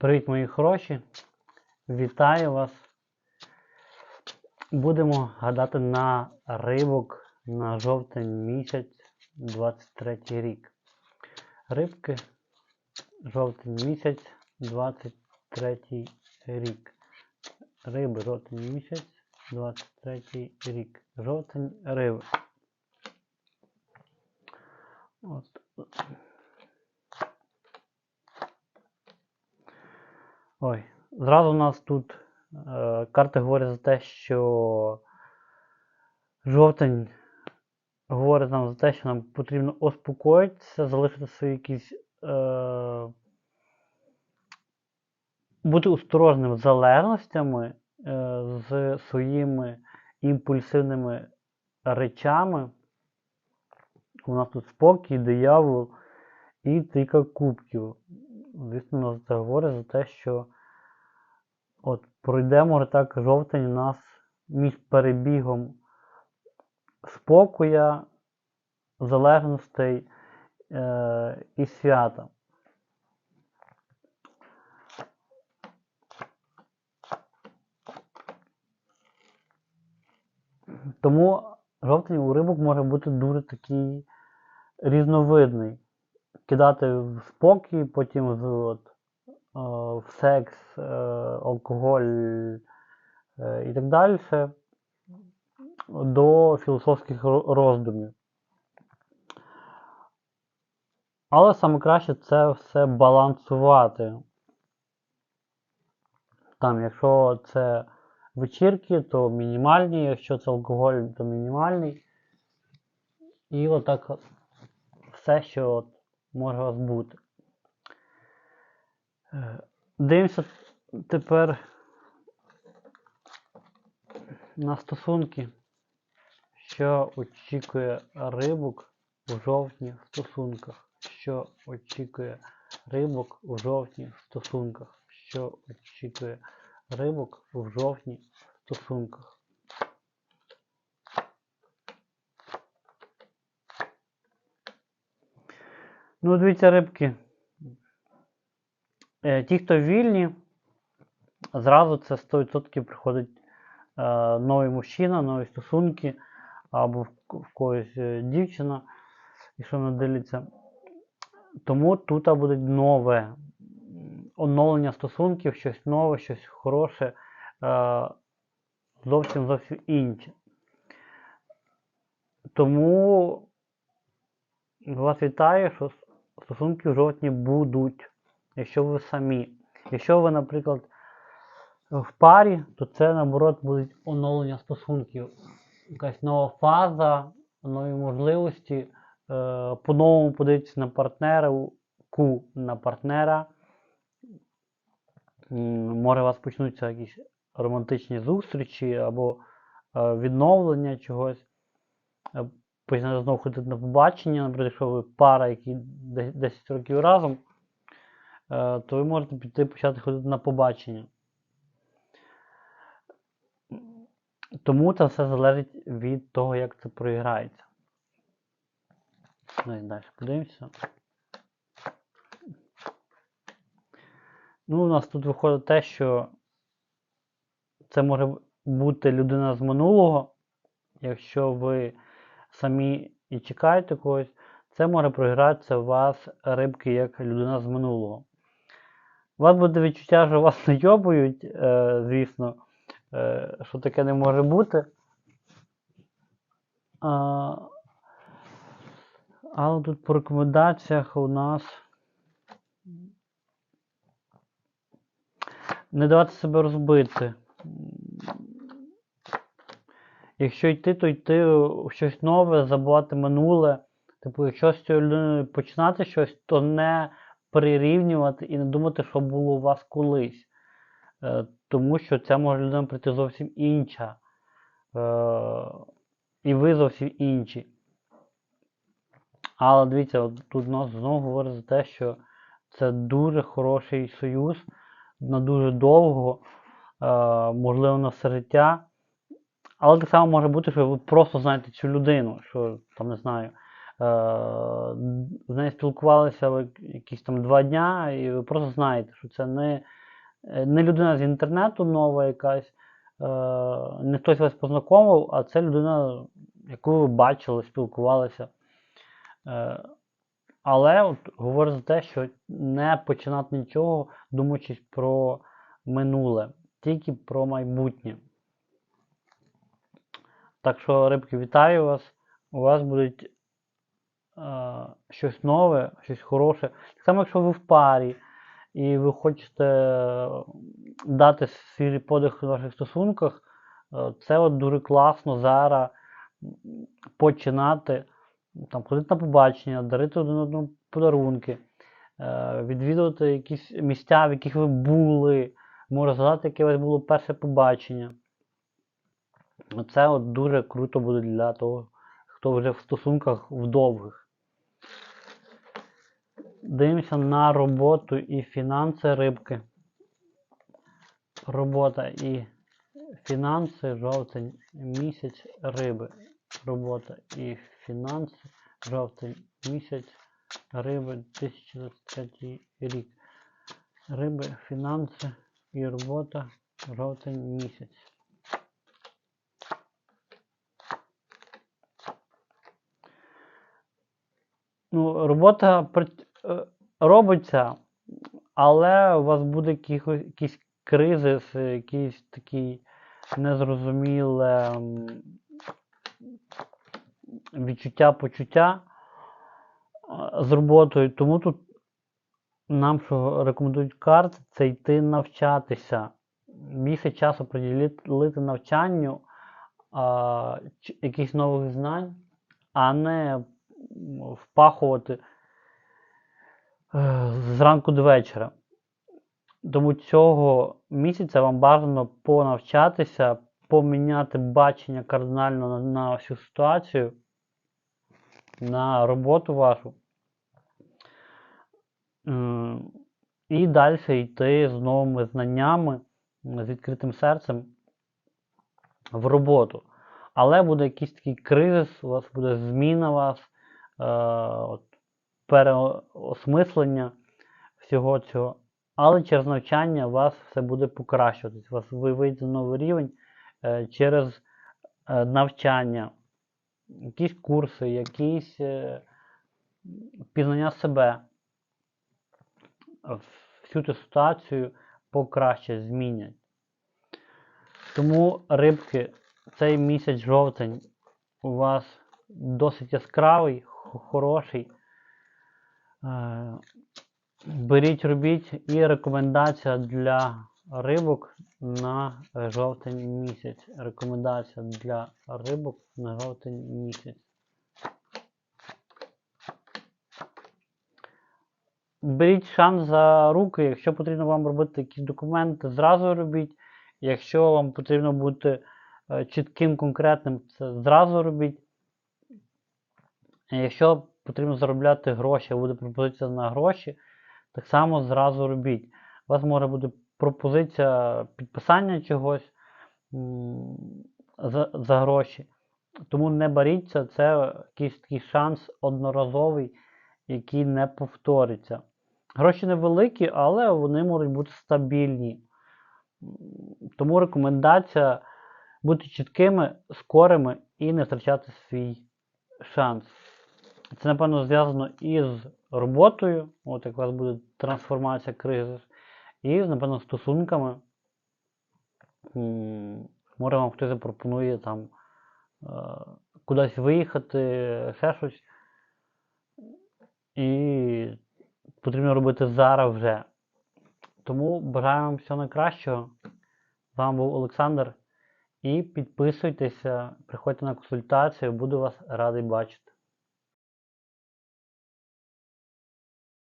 Привіт, мої хороші! Вітаю вас! Будемо гадати на рибок на жовтень місяць 23 рік. Рибки жовтень місяць 23 рік. Риби жовтень місяць 23 рік. Жовтень риби. От. Ой, зразу у нас тут е, карти говорять за те, що жовтень говорить нам за те, що нам потрібно успокоїтися, залишити свої якісь. Е, бути осторожним з залежностями, е, з своїми імпульсивними речами. У нас тут спокій, диявол і трійка кубків. Звісно, нас це говорить за те, що от пройде, так, жовтень у нас між перебігом спокоя, залежностей е, і свята. Тому жовтень у рибок може бути дуже такий різновидний. Кидати в спокій, потім в, от, секс, е, алкоголь е, і так далі до філософських роздумів. Але саме краще це все балансувати. Там, якщо це вечірки, то мінімальні, якщо це алкоголь, то мінімальний. І отак все, що от може у вас бути. Е, Дивимося тепер на стосунки, що очікує рибок у жовтні стосунках. Що очікує рибок у жовтні стосунках. Що очікує рибок у жовтні стосунках. Ну, дивіться, рибки. Е, ті, хто вільні, зразу це 100% приходить е, новий мужчина, нові стосунки, або в, когось е, дівчина, якщо вона дивиться. Тому тут буде нове оновлення стосунків, щось нове, щось хороше, зовсім зовсім інше. Тому вас вітаю, що стосунки в жовтні будуть, якщо ви самі. Якщо ви, наприклад, в парі, то це наоборот буде оновлення стосунків. Якась нова фаза, нові можливості, е, по-новому подивитися на партнера, ку на партнера. Може у вас почнуться якісь романтичні зустрічі або е, відновлення чогось. Е, Почнете знову ходити на побачення, наприклад, якщо ви пара, які 10 років разом, то ви можете піти почати ходити на побачення. Тому це все залежить від того, як це проіграється. Ну і далі подивимося. Ну, у нас тут виходить те, що це може бути людина з минулого. Якщо ви самі і чекаєте когось, це може проігратися у вас рибки як людина з минулого. У вас буде відчуття, що вас найобують, е, звісно, е, що таке не може бути. А, але тут по рекомендаціях у нас не давати себе розбити. Якщо йти, то йти у щось нове, забувати минуле. Типу, якщо з цією людиною починати щось, то не прирівнювати і не думати, що було у вас колись. Е, тому що ця може людина прийти зовсім інша. Е, і ви зовсім інші. Але дивіться, от тут нас знову говорить за те, що це дуже хороший союз на дуже довго, е, можливо, на все життя. Але так само може бути, що ви просто знаєте цю людину, що там не знаю. З нею спілкувалися ви якісь там два дня, і ви просто знаєте, що це не, е, не людина з інтернету нова якась, е, не хтось вас познайомив, а це людина, яку ви бачили, спілкувалися. Е, але от говорить за те, що не починати нічого, думаючись про минуле, тільки про майбутнє. Так що, рибки, вітаю вас. У вас буде е, щось нове, щось хороше. Так само, якщо ви в парі і ви хочете е, дати свій подих в ваших стосунках, е, це от дуже класно зараз починати там, ходити на побачення, дарити один одному подарунки, е, відвідувати якісь місця, в яких ви були, може згадати, яке у вас було перше побачення. Це от дуже круто буде для того, хто вже в стосунках вдовгих. Дивимося на роботу і фінанси рибки. Робота і фінанси, жовтень місяць риби. Робота і фінанси, жовтень місяць риби 2023 рік. Риби, фінанси і робота, жовтень місяць. Ну, робота робиться, але у вас буде якийсь кризис, е, якийсь такий незрозуміле відчуття, почуття з роботою. Тому тут нам, що рекомендують карти, це йти навчатися. Більше часу приділити навчанню а, якихось нових знань, а не впахувати е, зранку до вечора. Тому цього місяця вам бажано понавчатися, поміняти бачення кардинально на, на всю ситуацію, на роботу вашу. І далі йти з новими знаннями, з відкритим серцем в роботу. Але буде якийсь такий кризис, у вас буде зміна вас, е, от, переосмислення всього цього. Але через навчання у вас все буде покращуватись. У вас ви вийдете на новий рівень е, через е, навчання, якісь курси, якісь е, пізнання себе. Всю цю ситуацію покраще змінять. Тому рибки, цей місяць жовтень у вас досить яскравий, хороший. Е, Беріть, робіть і рекомендація для рибок на жовтень місяць. Рекомендація для рибок на жовтень місяць. Беріть шанс за руки, якщо потрібно вам робити якісь документи, зразу робіть. Якщо вам потрібно бути е, чітким, конкретним, це зразу робіть. Якщо потрібно заробляти гроші, буде пропозиція на гроші, так само зразу робіть. У вас може бути пропозиція підписання чогось за, за гроші. Тому не боріться, це якийсь такий шанс одноразовий, який не повториться. Гроші невеликі, але вони можуть бути стабільні. Тому рекомендація бути чіткими, скорими і не втрачати свій шанс. Це, напевно, зв'язано і з роботою, от як у вас буде трансформація кризис, і, напевно, стосунками. Може вам хтось запропонує там е, кудись виїхати, ще щось. І потрібно робити зараз вже. Тому бажаю вам всього найкращого. З вами був Олександр. І підписуйтеся, приходьте на консультацію, буду вас радий бачити.